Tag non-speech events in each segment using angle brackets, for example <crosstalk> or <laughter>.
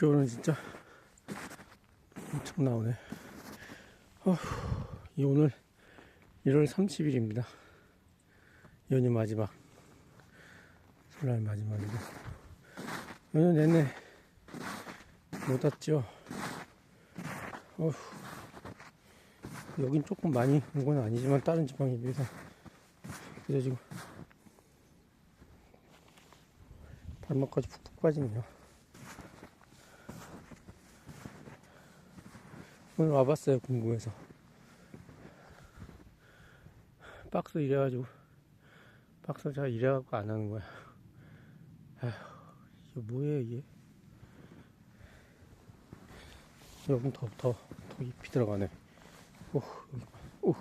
학교는 진짜 엄청 나오네. 어휴, 이 오늘 1월 30일입니다. 연휴 마지막. 설날 마지막이고. 연휴 내내 못 왔죠. 어휴, 여긴 조금 많이 온 건 아니지만 다른 지방에 비해서. 그래서 지금 발목까지 푹푹 빠지네요. 오늘 와봤어요, 궁금해서. 박스 이래가지고, 박스 잘 이래갖고 안 하는 거야. 아휴, 이게 뭐예요, 이게? 여긴 더, 더, 더 잎이 들어가네. 오. 오.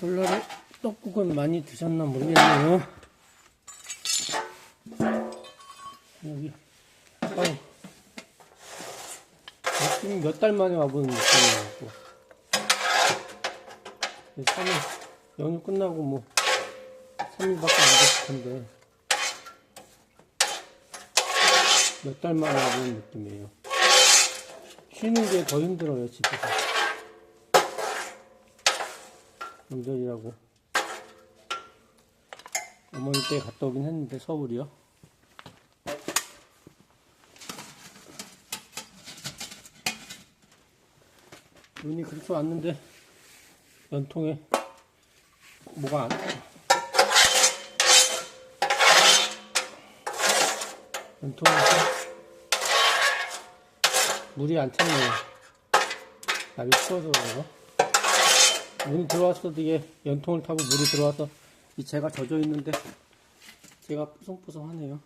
솔라를 떡국은 많이 드셨나 모르겠네요. 여기, 아유. 느낌이 몇달 만에 와보는 느낌이고. 3일, 연휴 끝나고 뭐, 3일밖에 안 됐을 텐데. 몇 달 만에 와보는 느낌이에요. 쉬는 게 더 힘들어요, 집에서. 명절이라고. 어머니 때 갔다 오긴 했는데, 서울이요. 눈이 그렇게 왔는데, 연통에 뭐가 안, 연통에서 물이 안 찼네요. 날이 추워서 그런가? 문이 들어왔어도 이게 연통을 타고 물이 들어와서 이 재가 젖어 있는데 재가 뽀송뽀송하네요.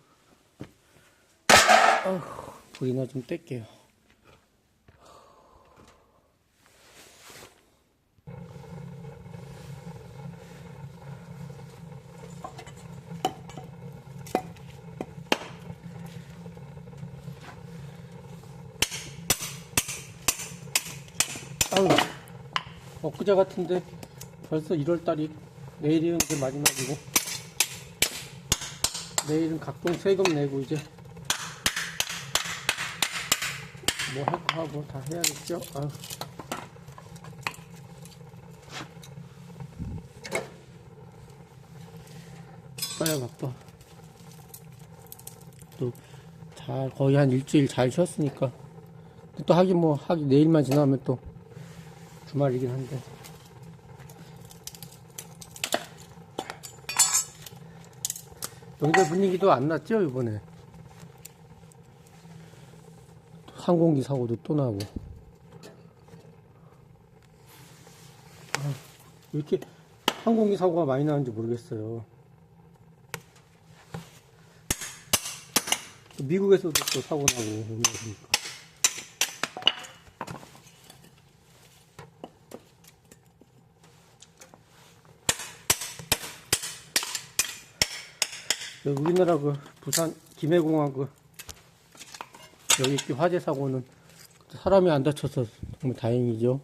아휴, 불이나 좀 뗄게요. 엊그제 같은데 벌써 1월달이 내일이면 이제 마지막이고 내일은 각종 세금 내고 이제 뭐 할 거 하고 다 해야겠죠? 아유. 바빠요 바빠 또 잘 거의 한 일주일 잘 쉬었으니까 또 하긴 뭐 하기 내일만 지나면 또 주말이긴 한데. 명절 분위기도 안 났죠 이번에? 항공기 사고도 또 나고. 아, 왜 이렇게 항공기 사고가 많이 나는지 모르겠어요. 미국에서도 또 사고 나고 보니까 우리나라 그 부산 김해공항 그 여기 이렇게 화재 사고는 사람이 안 다쳐서 정말 다행이죠.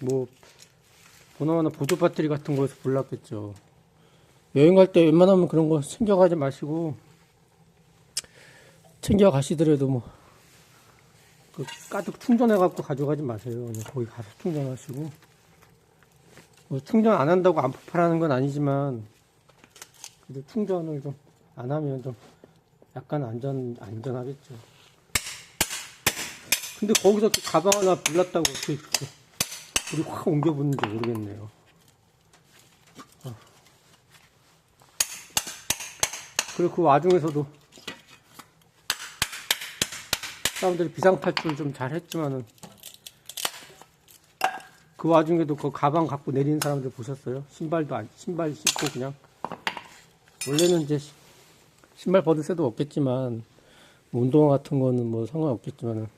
뭐 보나마나 보조 배터리 같은 거에서 몰랐겠죠. 여행 갈 때 웬만하면 그런 거 챙겨가지 마시고 챙겨 가시더라도 뭐 그 가득 충전해 갖고 가져가지 마세요. 그냥 거기 가서 충전하시고 뭐 충전 안 한다고 안 폭발하는 건 아니지만 근데 충전을 좀 안 하면 좀 약간 안전, 안전하겠죠. 근데 거기서 그 가방 하나 불났다고 어떻게 불이 확 옮겨 붙는지 모르겠네요. 아. 그리고 그 와중에서도 사람들이 비상탈출 좀 잘 했지만은 그 와중에도 그 가방 갖고 내리는 사람들 보셨어요? 신발도 안, 신발 신고 그냥 원래는 이제 시- 신발 벗을 새도 없겠지만 뭐 운동화 같은 거는 뭐 상관없겠지만은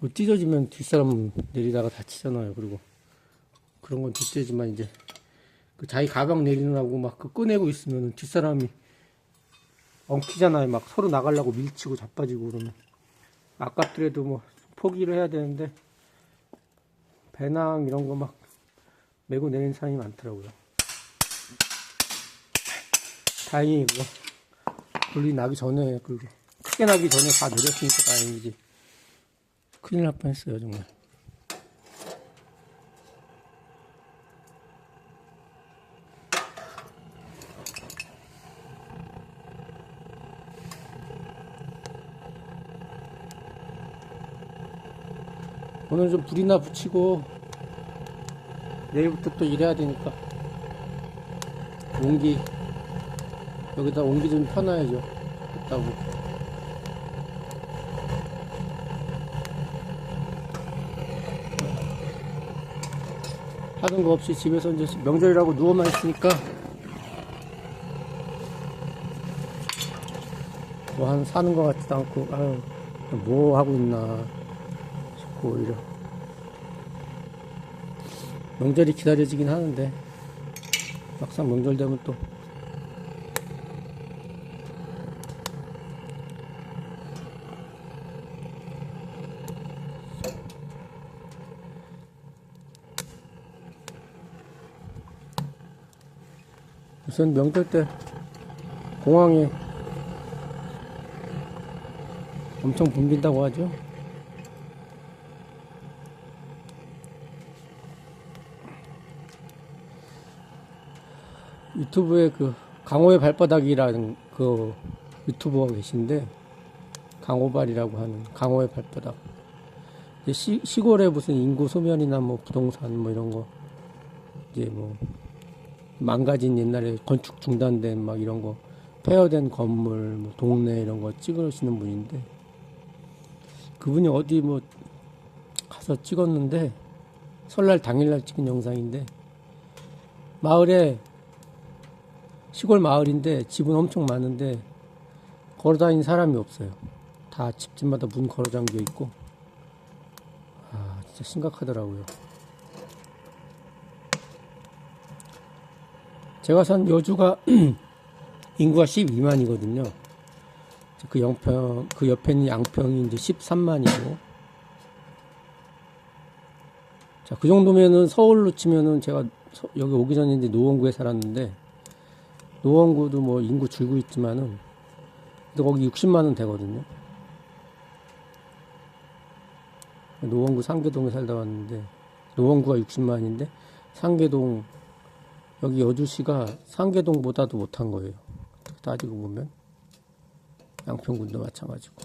뭐 찢어지면 뒷사람 내리다가 다치잖아요. 그리고 그런 건 뒷재지만 이제 그 자기 가방 내리느라고 막 그 꺼내고 있으면 뒷사람이 엉키잖아요. 막 서로 나가려고 밀치고 자빠지고 그러면 아깝더라도 뭐 포기를 해야 되는데 배낭 이런 거 막 메고 내리는 사람이 많더라고요. 그거 불이 나기 전에 그 크게 나기 전에 다 내렸으니까 다행이지. 큰일 날 뻔했어요 정말. 오늘 좀 불이나 붙이고 내일부터 또 일해야 되니까 온기 여기다 온기 좀 펴놔야죠. 됐다고. 하는 거 없이 집에서 이제 명절이라고 누워만 있으니까 뭐 한 사는 거 같지도 않고 아유 뭐 하고 있나 싶고 오히려. 명절이 기다려지긴 하는데 막상 명절 되면 또 우선 명절 때 공항에 엄청 붐빈다고 하죠. 유튜브에 그 강호의 발바닥이라는 그 유튜버가 계신데 강호발이라고 하는 강호의 발바닥 시, 시골에 무슨 인구 소멸이나 뭐 부동산 뭐 이런 거 이제 뭐 망가진 옛날에 건축 중단된 막 이런 거 폐허된 건물 뭐 동네 이런 거 찍으시는 분인데 그분이 어디 뭐 가서 찍었는데 설날 당일날 찍은 영상인데 마을에 시골 마을인데 집은 엄청 많은데 걸어 다니는 사람이 없어요. 다 집집마다 문 걸어 잠겨 있고 아 진짜 심각하더라고요. 제가 산 여주가 <clears throat> 인구가 12만이거든요. 그 영평 그 옆에 있는 양평이 이제 13만이고 자 그 정도면은 서울로 치면은 제가 서- 여기 오기 전에 이제 노원구에 살았는데 노원구도 뭐 인구 줄고 있지만은 근데 거기 60만 원 되거든요. 노원구 상계동에 살다 왔는데 노원구가 60만인데 상계동 여기 여주시가 상계동보다도 못한 거예요. 따지고 보면 양평군도 마찬가지고.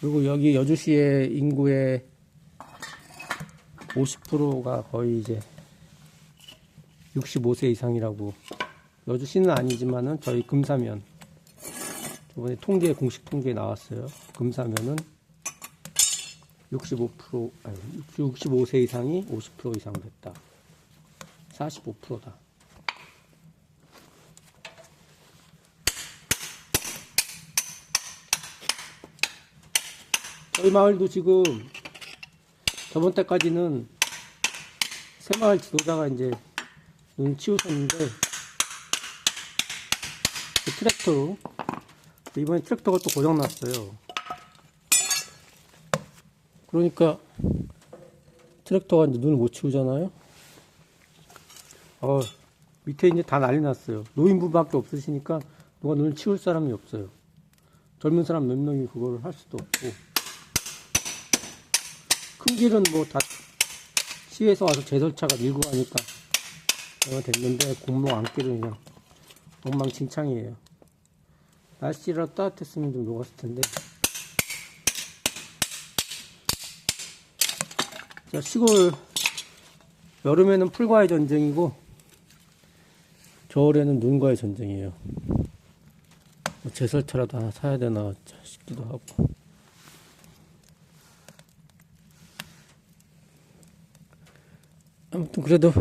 그리고 여기 여주시의 인구의 50%가 거의 이제 65세 이상이라고 여주시는 아니지만은 저희 금사면 저번에 통계 공식 통계에 나왔어요. 금사면은 65% 아니 65세 이상이 50% 이상 됐다. 45%다. 저희 마을도 지금 저번 때까지는 새마을 지도자가 이제 눈 치우셨는데 그 트랙터로 이번에 트랙터가 또 고장났어요. 그러니까 트랙터가 이제 눈을 못 치우잖아요. 어, 밑에 이제 다 난리 났어요. 노인분밖에 없으시니까 누가 눈을 치울 사람이 없어요. 젊은 사람 몇 명이 그거를 할 수도 없고. 큰 길은 뭐 다 시에서 와서 제설차가 밀고 가니까 내가 됐는데 공로 안길은 그냥 엉망진창이에요. 날씨라 따뜻했으면 좀 녹았을 텐데. 자, 시골 여름에는 풀과의 전쟁이고 겨울에는 눈과의 전쟁이에요. 뭐 제설차라도 하나 사야 되나 싶기도 하고. 아무튼 그래도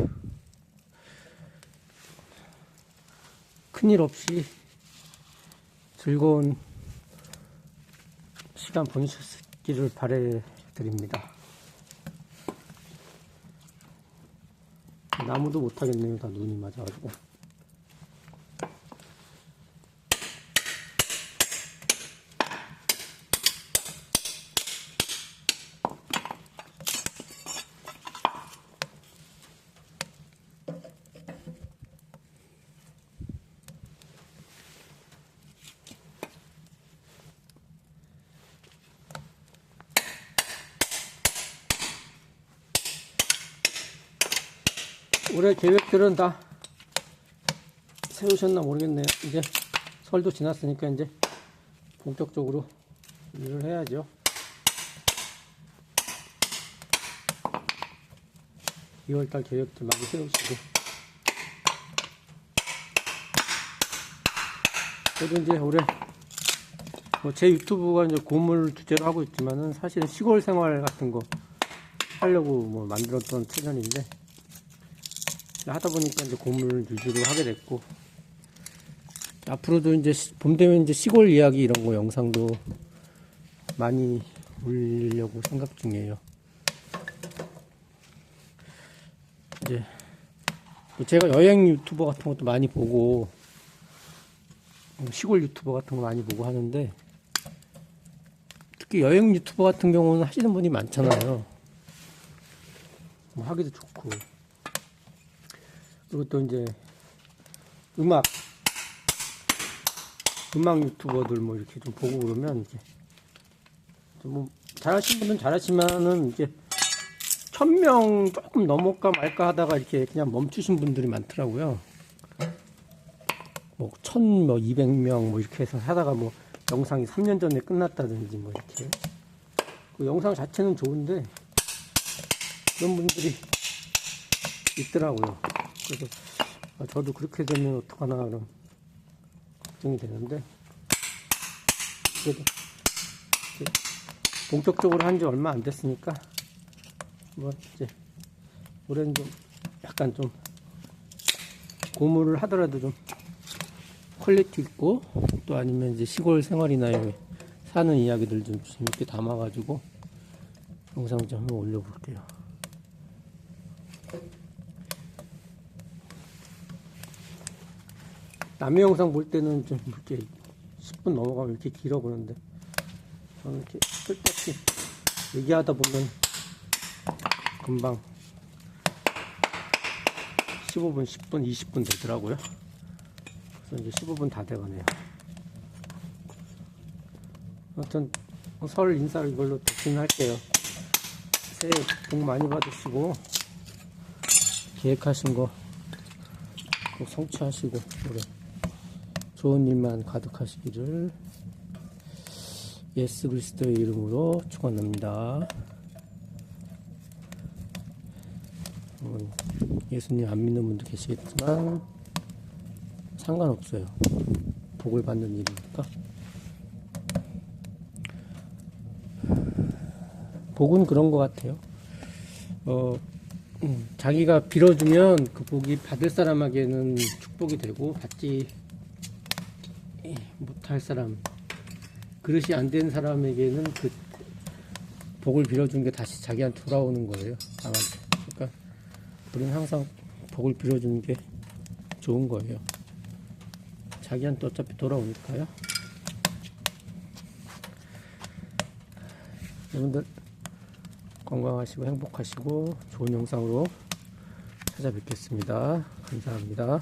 큰일 없이 즐거운 시간 보내셨기를 바래드립니다. 나무도 못하겠네요. 다 눈이 맞아가지고. 올해 계획들은 다 세우셨나 모르겠네요. 이제 설도 지났으니까 이제 본격적으로 일을 해야죠. 이월달 계획들 많이 세우시고. 그래도 이제 올해 뭐 제 유튜브가 이제 고물 주제로 하고 있지만은 사실은 시골 생활 같은 거 하려고 뭐 만들었던 채널인데 하다 보니까 이제 고물 위주로 하게 됐고 앞으로도 이제 시- 봄 되면 이제 시골 이야기 이런 거 영상도 많이 올리려고 생각 중이에요. 이제 또 제가 여행 유튜버 같은 것도 많이 보고 시골 유튜버 같은 거 많이 보고 하는데 특히 여행 유튜버 같은 경우는 하시는 분이 많잖아요. 뭐 하기도 좋고. 그리고 또 이제 음악 음악 유튜버들 뭐 이렇게 좀 보고 그러면 이제 뭐 잘하시는 분은 잘하시면은 이제 천 명 조금 넘을까 말까 하다가 이렇게 그냥 멈추신 분들이 많더라고요. 뭐 천 뭐 이백 명 뭐 이렇게 해서 하다가 뭐 영상이 3년 전에 끝났다든지 뭐 이렇게 그 영상 자체는 좋은데 그런 분들이 있더라고요. 그래서 아, 저도 그렇게 되면 어떡하나 그런 걱정이 되는데 그래도 이제 본격적으로 한 지 얼마 안 됐으니까 뭐 이제 올해는 좀 약간 좀 고물을 하더라도 좀 퀄리티 있고 또 아니면 이제 시골 생활이나 사는 이야기들 좀 재밌게 담아가지고 영상 좀 한번 올려볼게요. 남의 영상 볼 때는 좀 이렇게 10분 넘어가면 이렇게 길어 보는데 저는 이렇게 쓸데없이 얘기하다 보면 금방 15분, 10분, 20분 되더라고요. 그래서 이제 15분 다 돼가네요. 아무튼 설 인사를 이걸로 대신 할게요. 새해 복 많이 받으시고 계획하신 거 꼭 성취하시고 올해 좋은 일만 가득하시기를 예수 그리스도의 이름으로 축원합니다. 음, 예수님 안 믿는 분도 계시겠지만 상관없어요. 복을 받는 일이니까. 복은 그런 것 같아요. 어, 음, 자기가 빌어주면 그 복이 받을 사람에게는 축복이 되고 받지 못할 사람 그릇이 안 된 사람에게는 그 복을 빌어준 게 다시 자기한테 돌아오는 거예요. 강한테. 그러니까 우리는 항상 복을 빌어주는 게 좋은 거예요. 자기한테 어차피 돌아오니까요. 여러분들 건강하시고 행복하시고 좋은 영상으로 찾아뵙겠습니다. 감사합니다.